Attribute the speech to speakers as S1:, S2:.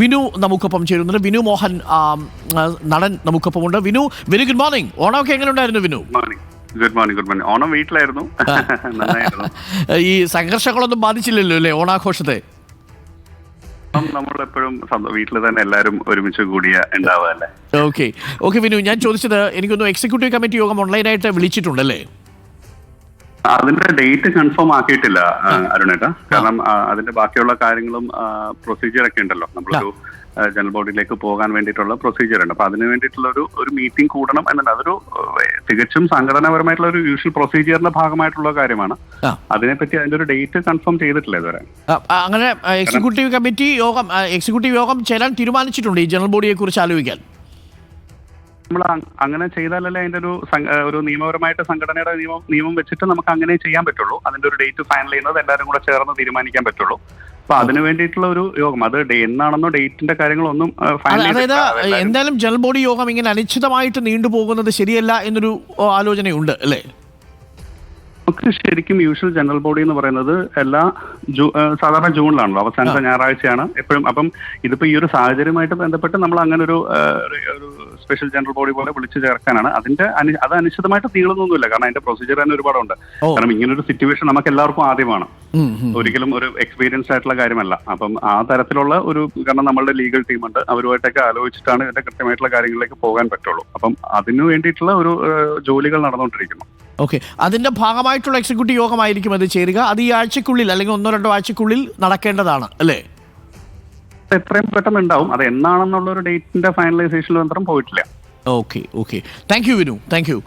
S1: വിനു നമുക്കൊപ്പം ചേരുന്നുണ്ട്. വിനു മോഹൻ നടൻ നമുക്കൊപ്പം ഉണ്ട് നമുക്കൊപ്പമുണ്ട്. വിനു വെരി ഗുഡ് മോർണിംഗ് ഓണമൊക്കെ എങ്ങനെ ഉണ്ടായിരുന്നു Vinu
S2: good morning good morning Onam വീട്ടിലായിരുന്നു.
S1: ഈ സംഘർഷങ്ങളൊന്നും ബാധിച്ചില്ലല്ലോ അല്ലേ ഓണാഘോഷത്തെ?
S2: നമ്മൾ നമ്മളെപ്പോഴും വീട്ടിൽ തന്നെ എല്ലാവരും ഒരുമിച്ച് കൂടിയ ഉണ്ടാവുകയല്ലേ
S1: ഓക്കെ ഓക്കെ വിനു ഞാൻ ചോദിച്ചത് എനിക്കൊന്ന് എക്സിക്യൂട്ടീവ് കമ്മിറ്റി യോഗം ഓൺലൈനായിട്ട് വിളിച്ചിട്ടുണ്ടല്ലേ
S2: അതിന്റെ ഡേറ്റ് കൺഫേം ആക്കിയിട്ടില്ല അരുണേട്ട. കാരണം അതിന്റെ ബാക്കിയുള്ള കാര്യങ്ങളും പ്രൊസീജിയർ ഒക്കെ ഉണ്ടല്ലോ. നമ്മളൊരു ജനറൽ ബോഡിയിലേക്ക് പോകാൻ വേണ്ടിയിട്ടുള്ള പ്രൊസീജിയർ ഉണ്ട്. അപ്പൊ അതിന് വേണ്ടിയിട്ടുള്ള ഒരു ഒരു മീറ്റിംഗ് കൂടണം എന്നുണ്ട് അതൊരു തികച്ചും സംഘടനാപരമായിട്ടുള്ള ഒരു യൂഷ്വൽ പ്രൊസീജിയറിന്റെ ഭാഗമായിട്ടുള്ള കാര്യമാണ്. അതിനെപ്പറ്റി അതിന്റെ ഒരു ഡേറ്റ് കൺഫേം ചെയ്തിട്ടില്ല ഇതുവരെ.
S1: അങ്ങനെ എക്സിക്യൂട്ടീവ് കമ്മിറ്റി യോഗം എക്സിക്യൂട്ടീവ് യോഗം ചേരാൻ തീരുമാനിച്ചിട്ടുണ്ട് ഈ ജനറൽ ബോഡിയെ കുറിച്ച് ആലോചിക്കാൻ.
S2: നമ്മൾ അങ്ങനെ ചെയ്താലല്ലേ അതിന്റെ ഒരു ഒരു നിയമപരമായിട്ട് സംഘടനയുടെ നിയമം നിയമം വെച്ചിട്ട് നമുക്ക് അങ്ങനെ ചെയ്യാൻ പറ്റുള്ളൂ. അതിന്റെ ഒരു ഡേറ്റ് ഫൈനൽ ചെയ്യുന്നത് എല്ലാവരും കൂടെ ചേർന്ന് തീരുമാനിക്കാൻ പറ്റുള്ളൂ. അപ്പൊ അതിന് വേണ്ടിയിട്ടുള്ള ഒരു യോഗം അത് എന്നാണെന്നോ ഡേറ്റിന്റെ കാര്യങ്ങളൊന്നും
S1: അതായത് എന്തായാലും ജനറൽ ബോഡി യോഗം ഇങ്ങനെ അനിശ്ചിതമായിട്ട് നീണ്ടുപോകുന്നത് ശരിയല്ല എന്നൊരു ആലോചനയുണ്ട് അല്ലേ?
S2: നമുക്ക് ശരിക്കും യൂഷ്വൽ ജനറൽ ബോഡി എന്ന് പറയുന്നത് എല്ലാ ജൂ- സാധാരണ ജൂണിലാണല്ലോ. അവസാനത്തെ ഞായറാഴ്ചയാണ്. എപ്പോഴും അപ്പം ഇതിപ്പോ ഈ ഒരു സാഹചര്യമായിട്ട് ബന്ധപ്പെട്ട് നമ്മൾ അങ്ങനെ ഒരു ഒരു- ഒരു സ്പെഷ്യൽ ജനറൽ ബോഡി പോലെ വിളിച്ചു ചേർക്കാനാണ്. അതിന്റെ അനി- അത് അനിശ്ചിതമായിട്ട് തീളുന്നൊന്നുമില്ല കാരണം അതിന്റെ പ്രൊസീജിയർ തന്നെ ഒരുപാടുണ്ട്. കാരണം ഇങ്ങനൊരു സിറ്റുവേഷൻ നമുക്ക് എല്ലാവർക്കും ആദ്യമാണ്. ഒരിക്കലും ഒരു എക്സ്പീരിയൻസ് ആയിട്ടുള്ള കാര്യമല്ല. അപ്പം ആ തരത്തിലുള്ള ഒരു കാരണം നമ്മളുടെ ലീഗൽ ടീമുണ്ട് അവരുമായിട്ടൊക്കെ ആലോചിച്ചിട്ടാണ് ഇതിന്റെ കൃത്യമായിട്ടുള്ള കാര്യങ്ങളിലേക്ക് പോകാൻ പറ്റുള്ളൂ. അപ്പം അതിനു വേണ്ടിയിട്ടുള്ള ഒരു ജോലികൾ നടന്നുകൊണ്ടിരിക്കുന്നു.
S1: ഓക്കെ അതിന്റെ ഭാഗമായിട്ടുള്ള എക്സിക്യൂട്ടീവ് യോഗമായിരിക്കും അത് ചേരുക. അത് ഈ ആഴ്ചക്കുള്ളിൽ അല്ലെങ്കിൽ ഒന്നോ രണ്ടോ ആഴ്ചക്കുള്ളിൽ നടക്കേണ്ടതാണ്. അല്ലേ?
S2: എത്രയും പെട്ടെന്ന് ഉണ്ടാവും. അത് എന്നാണെന്നുള്ള ഒരു ഡേറ്റിന്റെ ഫൈനലൈസേഷനിൽ മാത്രം പോയിട്ടില്ല.
S1: Okay okay thank you Vinu thank you